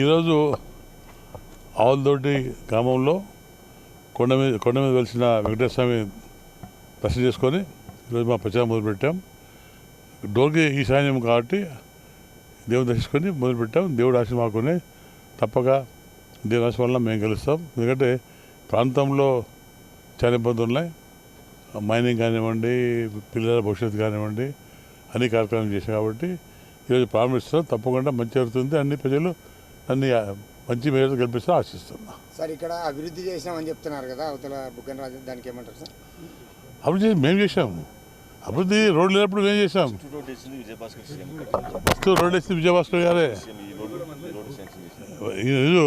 ఈరోజు ఆవులతోటి గ్రామంలో కొండ మీద కొండ మీద వెలిసిన వెంకటేశ్వర స్వామి దర్శనం చేసుకొని ఈరోజు మా ప్రచారం మొదలుపెట్టాం. డోర్కి ఈ సాయం కాబట్టి దేవుని దర్శించుకొని మొదలుపెట్టాం. దేవుడు ఆశ మాకునే తప్పక దేవుని ఆశ వల్ల మేము గెలుస్తాం. ఎందుకంటే ప్రాంతంలో చాలా ఇబ్బందులు ఉన్నాయి. మైనింగ్ కానివ్వండి పిల్లల భవిష్యత్తు కానివ్వండి అన్ని కార్యక్రమాలు చేశాం కాబట్టి ఈరోజు ప్రారంభిస్తున్నాం తప్పకుండా మంచి జరుగుతుంది. అన్ని ప్రజలు అన్ని మంచి మేరకు గెలిపిస్తూ ఆశిస్తున్నా. సార్ ఇక్కడ అభివృద్ధి చేసినామని చెప్తున్నారు కదా అవతల బుగ్గన రాజు దానికి ఏమంటారు సార్? అభివృద్ధి మేము చేసాం అభివృద్ధి రోడ్లు లేనప్పుడు మేము చేసాం ఫస్ట్ రోడ్ వేసింది విజయభాస్కర్ గారే. ఈరోజు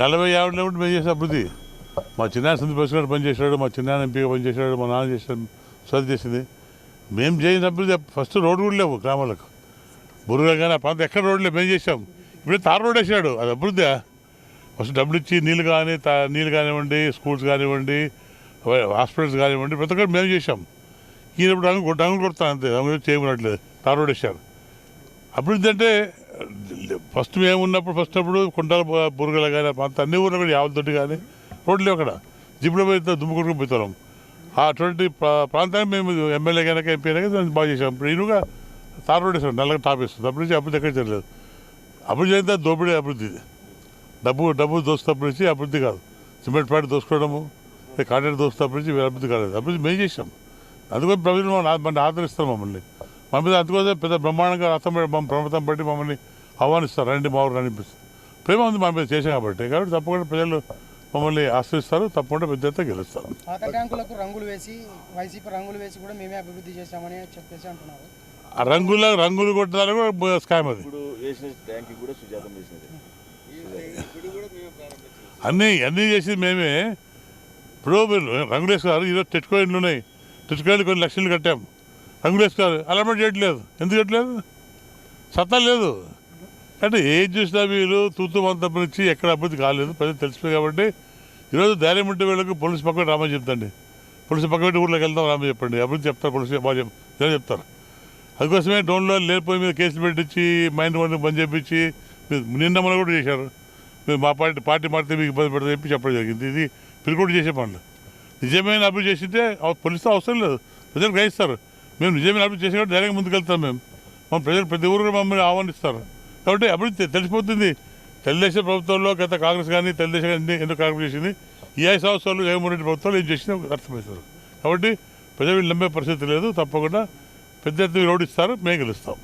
నలభై యాభై లేనప్పుడు మేము చేసాం అభివృద్ధి. మా చిన్న సందీప్ గారు పనిచేశాడు మా చిన్న ఎంపీగా పనిచేశాడు మా నాన్న చేశాడు చదువు చేసింది. మేము చేసినప్పుడు అభివృద్ధి ఫస్ట్ రోడ్డు కూడా లేవు గ్రామాలకు. బుర్రగా కానీ ఆ ప్రాంతం ఎక్కడ రోడ్లు మేము చేసాం ఇప్పుడు తార్ రోడ్ వేసాడు అది అభివృద్ధి. ఫస్ట్ డబ్బులు ఇచ్చి నీళ్ళు కానీ తా నీళ్ళు కానివ్వండి స్కూల్స్ కానివ్వండి హాస్పిటల్స్ కానివ్వండి ప్రతి ఒక్కటి మేము చేసాం ఈయనప్పుడు ఇప్పుడు రంగు కొడతాను అంతే రంగులు చేయమనట్లేదు. తార్ రోడ్ వేసారు అభివృద్ధి అంటే ఫస్ట్ మేము ఉన్నప్పుడు ఫస్ట్ అప్పుడు కుంటాల బురగలు కానీ ఆ ప్రాంతం అన్ని ఊర్లో కూడా యావలతోటి కానీ రోడ్లు లేవు అక్కడ. జిప్లో పోతే దుమ్ము పోతున్నాం. పోతాం అటువంటి ప్రా- ప్రాంతాన్ని మేము ఎమ్మెల్యే కనుక ఎంపీ కనుక దాన్ని బాగా చేసాం ఇప్పుడు తార్ రోడ్ వేసాం నల్లగా టాప్ వేస్తుంది అప్పటి నుంచి అభివృద్ధి ఎక్కడ జరగలేదు. అభివృద్ధి అయితే దోపిడీ అభివృద్ధి డబ్బు డబ్బు దోస్తప్పటి నుంచి అభివృద్ధి కాదు. సిమెంట్ ప్యాడ్ దోసుకోవడము కాంట్రాక్ట్ దోస్తప్పటి నుంచి అభివృద్ధి కాలేదు. అభివృద్ధి మేము చేసాం అందుకని ప్రజలు మమ్మల్ని మన మమ్మల్ని. మా మీద అందుకోసం పెద్ద బ్రహ్మాండంగా రథం పెట్టి మమ్మల్ని ప్రమతం బట్టి మమ్మల్ని ఆహ్వానిస్తారు. రండి మా ఊరు అనిపిస్తుంది. ప్రేమ ఉంది మా మీద చేసాం కాబట్టి. కాబట్టి తప్పకుండా ప్రజలు మమ్మల్ని ఆశ్రయిస్తారు తప్పకుండా పెద్ద ఎత్తున గెలుస్తారు. పాత ట్యాంకులకు రంగులు వేసి వైసీపీ రంగులు వేసి కూడా మేమే అభివృద్ధి చేశామని చెప్పేసి అంటున్నారు. ఆ రంగుల రంగులు కొట్టడానికి కూడా స్కామ్ అది. ఇప్పుడు వేసిన ట్యాంక్ కూడా సుజాతం వేసినది. అన్నీ అన్నీ చేసి మేమే. ఇప్పుడు మీరు రంగులు వేసుకున్నారు ఈరోజు ఇండ్లు ఉన్నాయి. ఇండ్లు కొన్ని లక్షలు కట్టాం. రంగులు వేసుకున్నారు అలాంటి చేయట్లేదు. ఎందుకు చేయట్లేదు? సత్తా లేదు. అంటే ఏం చూసినా వీళ్ళు తూతు మంతం నుంచి ఎక్కడ అభివృద్ధి కాలేదు. ప్రజలు తెలిసిపోయి కాబట్టి ఈరోజు ధైర్యం ఉంటే వీళ్ళకి పోలీసు పక్క రామని చెప్తండి. పోలీసు పక్క పెట్టి ఊళ్ళోకి వెళ్దాం రామని చెప్పండి. అభివృద్ధి చెప్తారు పోలీసు బాగా చెప్తారు. అందుకోసమే డోన్లో లేనిపోయి మీద కేసులు పెట్టించి మైండ్ వన్ బంద్ చేపించి నిన్న మనం కూడా చేశారు. మీరు మా పార్టీ పార్టీ మారితే మీకు ఇబ్బంది పెడతా చెప్పి చెప్పడం జరిగింది. ఇది పిలుకోటి చేసే పనులు. నిజమైన అభివృద్ధి చేసింటే అవ- పోలీసుతో అవసరం లేదు. ప్రజలు గ్రహిస్తారు. మేము నిజమైన అభివృద్ధి చేసే కూడా ధైర్యంగా ముందుకెళ్తాం మేము. మా ప్రజలు ప్రతి ఊరు మమ్మల్ని ఆహ్వానిస్తారు. కాబట్టి అభివృద్ధి తెలిసిపోతుంది. తెలుగుదేశం ప్రభుత్వంలో గత కాంగ్రెస్ కానీ తెలుగుదేశం కానీ ఎందుకు కాంగ్రెస్ చేసింది? ఈ ఐదు సంవత్సరాలు జగన్మోహన్ రెడ్డి ప్రభుత్వాలు ఏం చేసినా అర్థమవుతారు కాబట్టి ప్రజలు నమ్మే పరిస్థితి లేదు. తప్పకుండా పెద్ద ఎత్తున రోడ్ ఇస్తారు. మేము గెలుస్తాం.